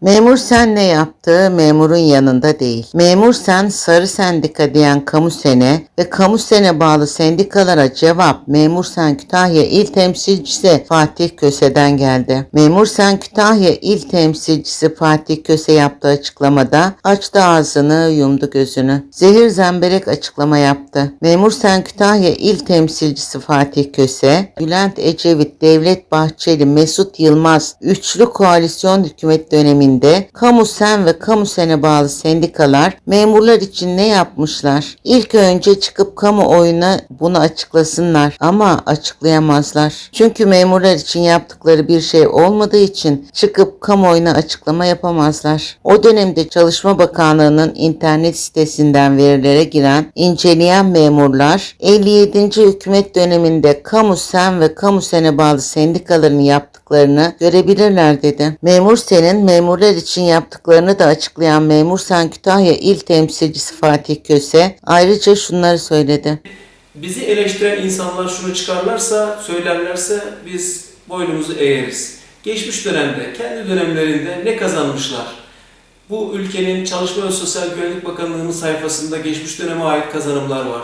Memur sen ne yaptı? Memurun yanında değil. Memur sen sarı sendika diyen kamu sene ve kamu sene bağlı sendikalara cevap Memur sen Kütahya İl Temsilcisi Fatih Köse'den geldi. Memur sen Kütahya İl Temsilcisi Fatih Köse yaptığı açıklamada açtı ağzını yumdu gözünü. Zehir zemberek açıklama yaptı. Memur sen Kütahya İl Temsilcisi Fatih Köse, Bülent Ecevit, Devlet Bahçeli, Mesut Yılmaz üçlü koalisyon hükümet döneminde kamu sen ve kamu sene bağlı sendikalar memurlar için ne yapmışlar? İlk önce çıkıp kamuoyuna bunu açıklasınlar ama açıklayamazlar. Çünkü memurlar için yaptıkları bir şey olmadığı için çıkıp kamuoyuna açıklama yapamazlar. O dönemde Çalışma Bakanlığı'nın internet sitesinden verilere giren inceleyen memurlar 57. hükümet döneminde kamu sen ve kamu sene bağlı sendikaların yaptıklarını görebilirler dedi. Memur senin memurlar için yaptıklarını da açıklayan Memur Sen Kütahya İl Temsilcisi Fatih Köse ayrıca şunları söyledi. Bizi eleştiren insanlar şunu çıkarlarsa, söylerlerse biz boynumuzu eğeriz. Geçmiş dönemde, kendi dönemlerinde ne kazanmışlar? Bu ülkenin Çalışma ve Sosyal Güvenlik Bakanlığı'nın sayfasında geçmiş döneme ait kazanımlar var.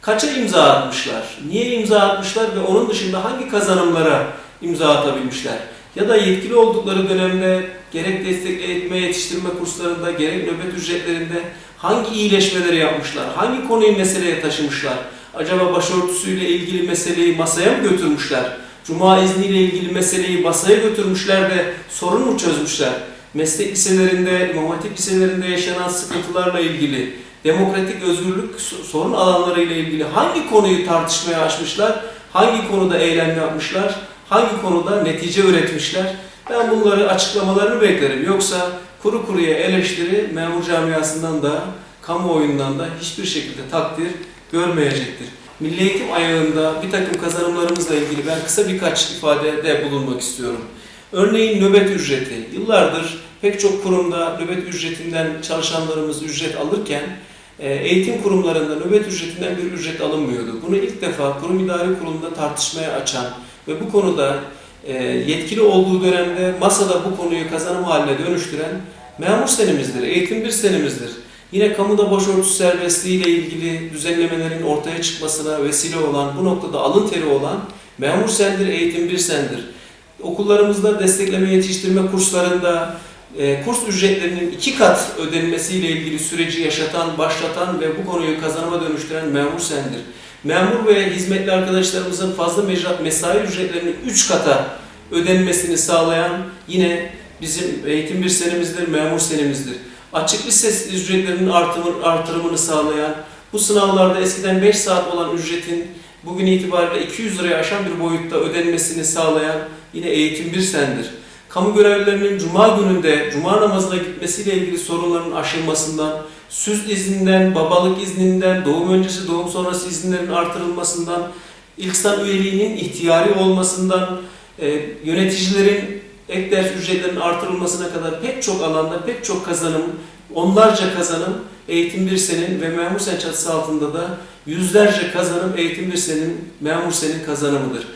Kaça imza atmışlar? Niye imza atmışlar ve onun dışında hangi kazanımlara imza atabilmişler? Ya da yetkili oldukları dönemde gerek destekle yetiştirme kurslarında gerek nöbet ücretlerinde hangi iyileşmeleri yapmışlar? Hangi konuyu meseleye taşımışlar? Acaba başörtüsüyle ilgili meseleyi masaya mı götürmüşler? Cuma izniyle ilgili meseleyi masaya götürmüşler de sorun mu çözmüşler? Meslek liselerinde, imam hatip liselerinde yaşanan sıkıntılarla ilgili, demokratik özgürlük sorun alanları ile ilgili hangi konuyu tartışmaya açmışlar? Hangi konuda eylem yapmışlar? Hangi konuda netice üretmişler? Ben bunları açıklamalarını beklerim. Yoksa kuru kuruya eleştiri memur camiasından da kamuoyundan da hiçbir şekilde takdir görmeyecektir. Milli eğitim ayağında bir takım kazanımlarımızla ilgili ben kısa birkaç ifadede bulunmak istiyorum. Örneğin nöbet ücreti. Yıllardır pek çok kurumda nöbet ücretinden çalışanlarımız ücret alırken e, eğitim kurumlarında nöbet ücretinden bir ücret alınmıyordu. Bunu ilk defa kurum idari kurulunda tartışmaya açan ve bu konuda e, yetkili olduğu dönemde masada bu konuyu kazanım haline dönüştüren memur senemizdir, eğitim bir senemizdir. Yine kamuda başörtüsü serbestliği ile ilgili düzenlemelerin ortaya çıkmasına vesile olan, bu noktada alın teri olan memur sendir, eğitim bir sendir. Okullarımızda destekleme yetiştirme kurslarında e, kurs ücretlerinin iki kat ödenmesiyle ilgili süreci yaşatan, başlatan ve bu konuyu kazanıma dönüştüren memur sendir. Memur ve hizmetli arkadaşlarımızın fazla mesai ücretlerinin üç kata ödenmesini sağlayan yine bizim eğitim bir senemizdir, memur senemizdir. Açık lise ücretlerinin artımı, artırımını sağlayan, bu sınavlarda eskiden 5 saat olan ücretin bugün itibariyle 200 liraya aşan bir boyutta ödenmesini sağlayan yine eğitim bir sendir. Kamu görevlilerinin cuma gününde cuma namazına gitmesiyle ilgili sorunların aşılmasından, süz izninden, babalık izninden, doğum öncesi, doğum sonrası izinlerin artırılmasından, İlksan üyeliğinin ihtiyari olmasından, e, yöneticilerin ek ders ücretlerinin artırılmasına kadar pek çok alanda pek çok kazanım, onlarca kazanım eğitim bir senin ve memur sen çatısı altında da yüzlerce kazanım eğitim bir senin, memur senin kazanımıdır.